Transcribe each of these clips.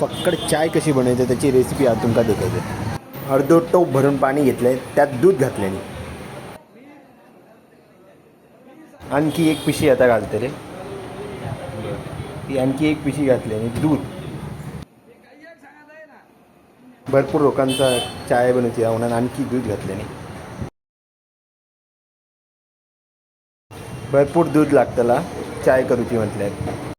फक्कड चाय कशी बनवते त्याची रेसिपी आज तुमका दाखवते अर्धो टोप भरून पाणी घेतलंय त्यात दूध घातल्याने. आणखी एक पिशी आता घालते रे. ती आणखी एक पिशी घातल्याने दूध. भरपूर लोकांचा चाय बनवते म्हणून आणखी दूध घातल्याने. भरपूर दूध लागतला चाय करूची म्हटल्यात.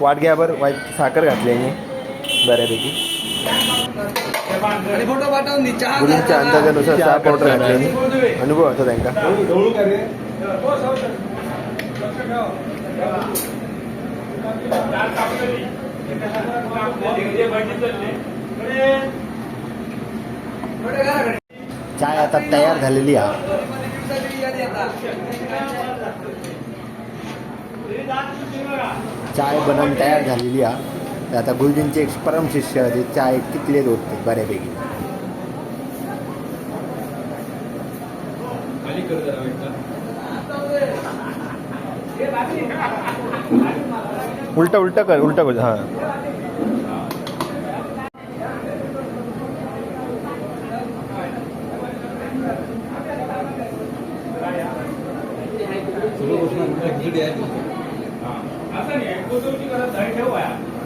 वाट घ्या बरं वाईट साखर घातल्याने बऱ्यापैकी. आणि फोटो पाठवून दे चहा मुलींच्या अंदाजानुसार चहा पावडर घातल्याने अनुभव होता त्यांना चाय आता तयार झालेली आहे. चाय बनवून तयार झालेली आहे तर आता गुरुजींचे एक परम शिष्य आहे ते चाय कितले होते बऱ्यापैकी. उलट उलट कर उलट कर हां. 我手机刚才在这我呀。